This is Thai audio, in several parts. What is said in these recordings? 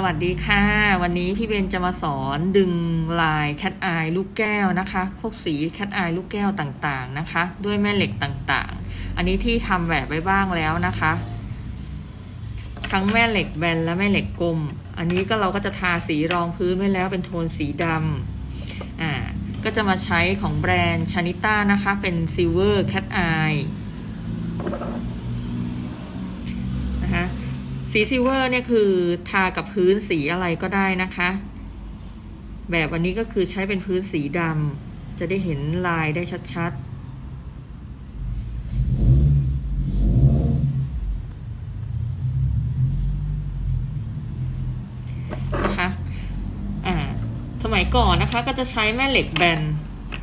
สวัสดีค่ะ วันนี้พี่เบนจะมาสอนดึงลายแคทอายลูกแก้วนะคะ พวกสีแคทอายลูกแก้วต่างๆนะคะ ด้วยแม่เหล็กต่างๆ อันนี้ที่ทำแบบไว้บ้างแล้วนะคะ ทั้งแม่เหล็กแบนและแม่เหล็กกลม อันนี้ก็เราก็จะทาสีรองพื้นไว้แล้วเป็นโทนสีดำอ่าก็จะมาใช้ของแบรนด์ชานิต้านะคะ เป็น Silver Cat Eye นะคะ สีซิลเวอร์เนี่ยคือทากับพื้นสีอะไรก็ได้นะคะ แบบวันนี้ก็คือใช้เป็นพื้นสีดำจะได้เห็นลายได้ชัดๆนะคะอ่าสมัยก่อนนะคะก็จะใช้แม่เหล็กแบน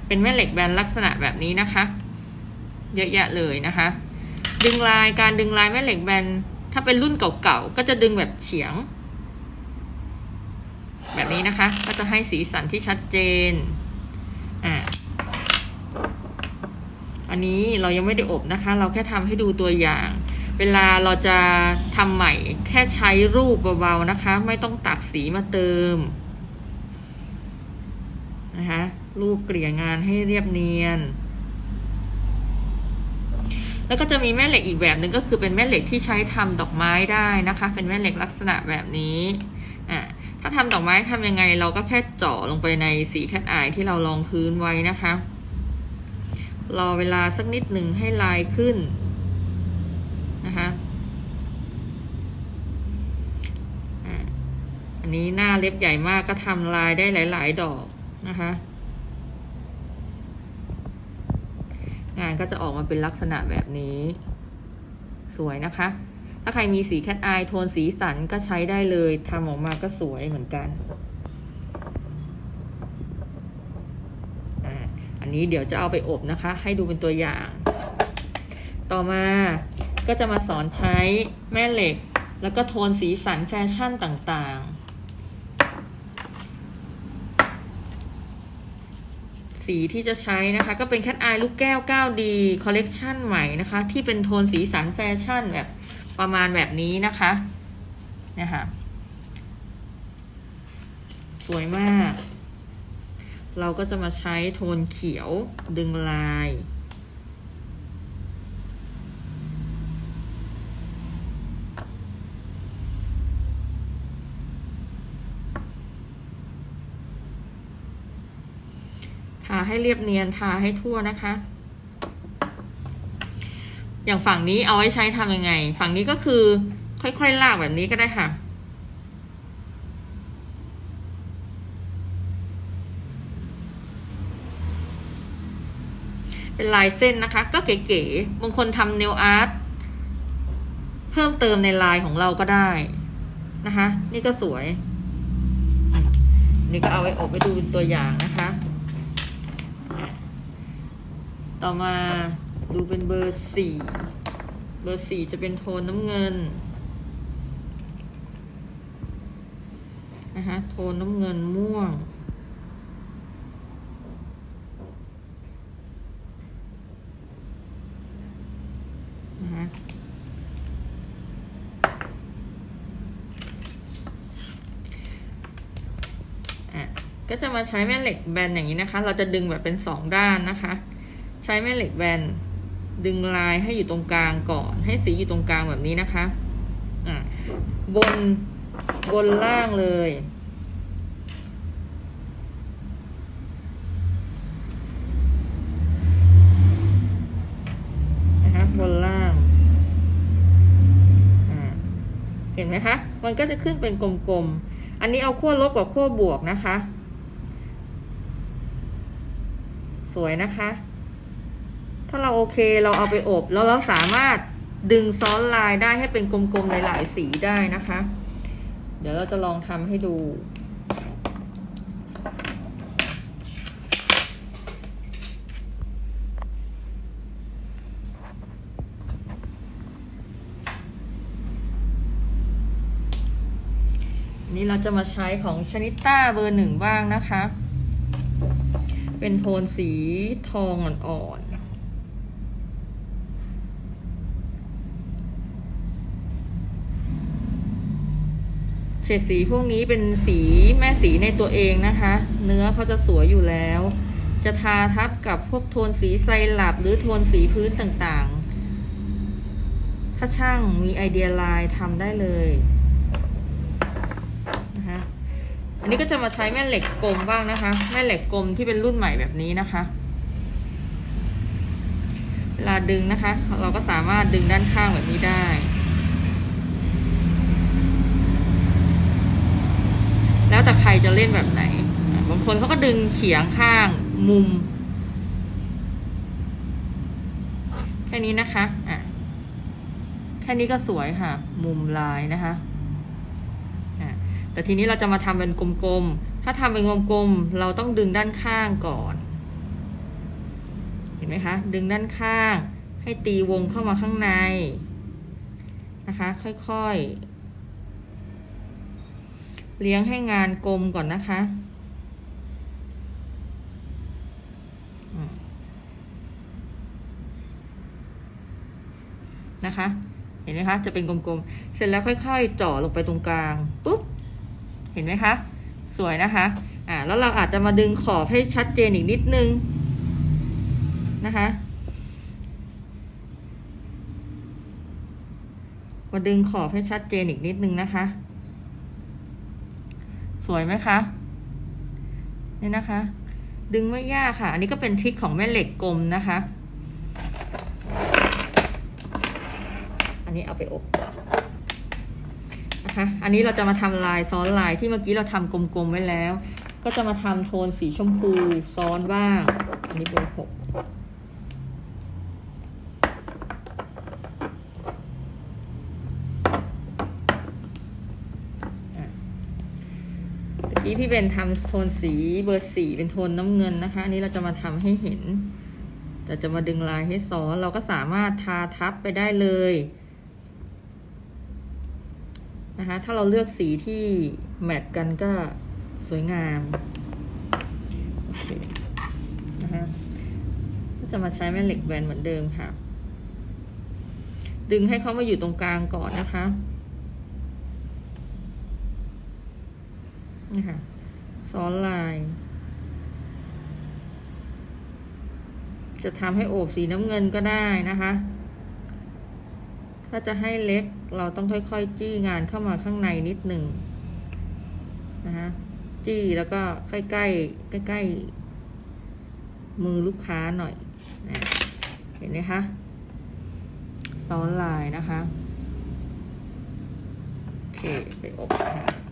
เป็นแม่เหล็กแบนลักษณะแบบนี้นะคะ เยอะแยะเลยนะคะ ดึงลายการดึงลายแม่เหล็กแบน ถ้าเป็นรุ่นเก่าๆ ก็จะดึงแบบเฉียง แบบนี้นะคะ ก็จะให้สีสันที่ชัดเจน อ่า อันนี้เรายังไม่ได้อบนะคะ เราแค่ทำให้ดูตัวอย่าง เวลาเราจะทำใหม่ แค่ใช้รูปเบาๆนะคะ ไม่ต้องตักสีมาเติม นะคะ รูปเกลี่ยงานให้เรียบเนียน แล้วก็จะมีแม่เหล็กอีกแบบหนึ่งก็คือเป็นแม่เหล็กที่ใช้ทำดอกไม้ได้นะคะ เป็นแม่เหล็กลักษณะแบบนี้อ่าถ้าทำดอกไม้ทำยังไง เราก็แค่เจาะลงไปในสีแคทอายที่เราลองพื้นไว้นะคะ รอเวลาสักนิดหนึ่งให้ลายขึ้นนะคะอันนี้หน้าเล็บใหญ่มากก็ทำลายได้หลาย ๆ ดอกนะคะ งานก็จะออกมาเป็นลักษณะแบบนี้ สวยนะคะ ถ้าใครมีสีแคทอายโทนสีสันก็ใช้ได้เลยทำออกมาก็สวยเหมือนกันอาอันนี้เดี๋ยวจะเอาไปอบนะคะ ให้ดูเป็นตัวอย่าง ต่อมาก็จะมาสอนใช้แม่เหล็ก แล้วก็โทนสีสันแฟชั่นต่างๆ สีที่จะใช้นะคะ ก็เป็นแคทอายลูกแก้ว 9D คอลเลกชันใหม่นะคะ ที่เป็นโทนสีสันแฟชั่นแบบประมาณแบบนี้นะคะเนี่ยค่ะสวยมาก เราก็จะมาใช้โทนเขียวดึงลาย ทาให้เรียบเนียนทาให้ทั่วนะคะ อย่างฝั่งนี้เอาไว้ใช้ทำยังไง ฝั่งนี้ก็คือค่อยๆลากแบบนี้ก็ได้ค่ะเป็นลายเส้นนะคะ ก็เก๋ๆ บางคนทำเนลอาร์ตเพิ่มเติมในลายของเราก็ได้นะคะ นี่ก็สวย นี่ก็เอาไว้อบไปดูตัวอย่างนะคะ ต่อมาดูเป็นเบอร์สี่ เบอร์สี่จะเป็นโทนน้ำเงินนะคะโทนน้ำเงินม่วง นะคะอะก็จะมาใช้แม่เหล็กแบนอย่างนี้นะคะ เราจะดึงแบบเป็นสองด้านนะคะ ใช้แม่เหล็กแบนดึงลายให้อยู่ตรงกลางก่อน ให้สีอยู่ตรงกลางแบบนี้นะคะ อะ บนบนล่างเลย นะคะบนล่างเห็นไหมคะ มันก็จะขึ้นเป็นกลมๆ อันนี้เอาขั้วลบกับขั้วบวกนะคะ สวยนะคะ ถ้าเราโอเคเราเอาไปอบแล้วเราสามารถดึงซ้อนลายได้ให้เป็นกลมๆหลายๆสีได้นะคะ เดี๋ยวเราจะลองทำให้ดูนี่เราจะมาใช้ของชนิต้าเบอร์หนึ่งบ้างนะคะ เป็นโทนสีทองอ่อนๆ เฉดสีพวกนี้เป็นสีแม่สีในตัวเองนะคะ เนื้อเขาจะสวยอยู่แล้ว จะทาทับกับพวกโทนสีไซรัปหรือโทนสีพื้นต่างๆ ถ้าช่างมีไอเดียลายทำได้เลยนะคะอันนี้ก็จะมาใช้แม่เหล็กกลมบ้างนะคะ แม่เหล็กกลมที่เป็นรุ่นใหม่แบบนี้นะคะ เวลาดึงนะคะ เราก็สามารถดึงด้านข้างแบบนี้ได้ แล้วแต่ใครจะเล่นแบบไหน บางคนเขาก็ดึงเฉียงข้างมุม แค่นี้นะคะอะแค่นี้ก็สวยค่ะ มุมลายนะคะอะแต่ทีนี้เราจะมาทำเป็นกลมๆ ถ้าทำเป็นกลมๆ เราต้องดึงด้านข้างก่อน เห็นไหมคะ ดึงด้านข้าง ให้ตีวงเข้ามาข้างในนะคะ ค่อยๆ เลี้ยงให้งานกลมก่อนนะคะ นะคะ เห็นไหมคะ จะเป็นกลมๆ เสร็จแล้วค่อยๆเจาะลงไปตรงกลาง ปุ๊บ เห็นไหมคะ สวยนะคะ อ่า แล้วเราอาจจะมาดึงขอบให้ชัดเจนอีกนิดนึง นะคะมาดึงขอบให้ชัดเจนอีกนิดนึงนะคะ สวยไหมคะนี่นะคะ ดึงไม่ยากค่ะ อันนี้ก็เป็นทริคของแม่เหล็กกลมนะคะ อันนี้เอาไปอบนะคะ อันนี้เราจะมาทำลายซ้อนลายที่เมื่อกี้เราทำกลมๆไว้แล้ว ก็จะมาทำโทนสีชมพูซ้อนบ้าง อันนี้เบอร์หก กี้พี่เบนทำโทนสีเบอร์สี่เป็นโทนน้ำเงินนะคะ อันนี้เราจะมาทำให้เห็น แต่จะมาดึงลายให้ซ้อนเราก็สามารถทาทับไปได้เลยนะคะ ถ้าเราเลือกสีที่แมทกันก็สวยงามโอเคนะคะก็จะมาใช้แม่เหล็กแบนเหมือนเดิมค่ะ ดึงให้เขามาอยู่ตรงกลางก่อนนะคะ นี่ค่ะซ้อนลาย จะทำให้โอบสีน้ำเงินก็ได้นะคะ ถ้าจะให้เล็กเราต้องค่อยๆ จี้งานเข้ามาข้างในนิดหนึ่งนะคะจี้แล้วก็ใกล้ๆใกล้ๆมือลูกค้าหน่อยนะเห็นไหมคะซ้อนลายนะคะ โอเค ไปอบค่ะ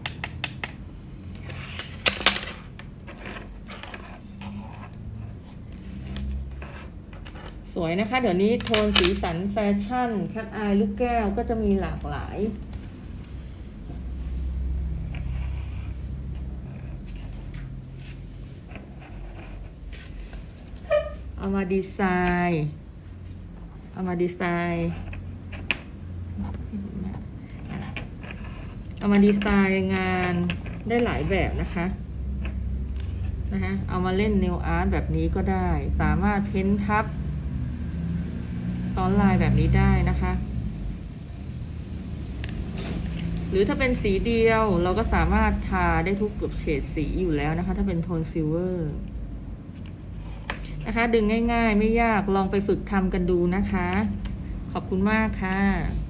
สวยนะคะ เดี๋ยวนี้โทนสีสันแฟชั่น แคทอายลูกแก้วก็จะมีหลากหลาย เอามาดีไซน์ เอามาดีไซน์เอามาดีไซน์งานได้หลายแบบนะคะนะคะเอามาเล่นเนวอาร์ตแบบนี้ก็ได้ สามารถเพ้นทับ ซ้อนลายแบบนี้ได้นะคะ หรือถ้าเป็นสีเดียวเราก็สามารถทาได้ทุกเกือบเฉดสีอยู่แล้วนะคะ ถ้าเป็นโทนซิลเวอร์นะคะ ดึงง่ายๆ ไม่ยากลองไปฝึกทำกันดูนะคะ ขอบคุณมากค่ะ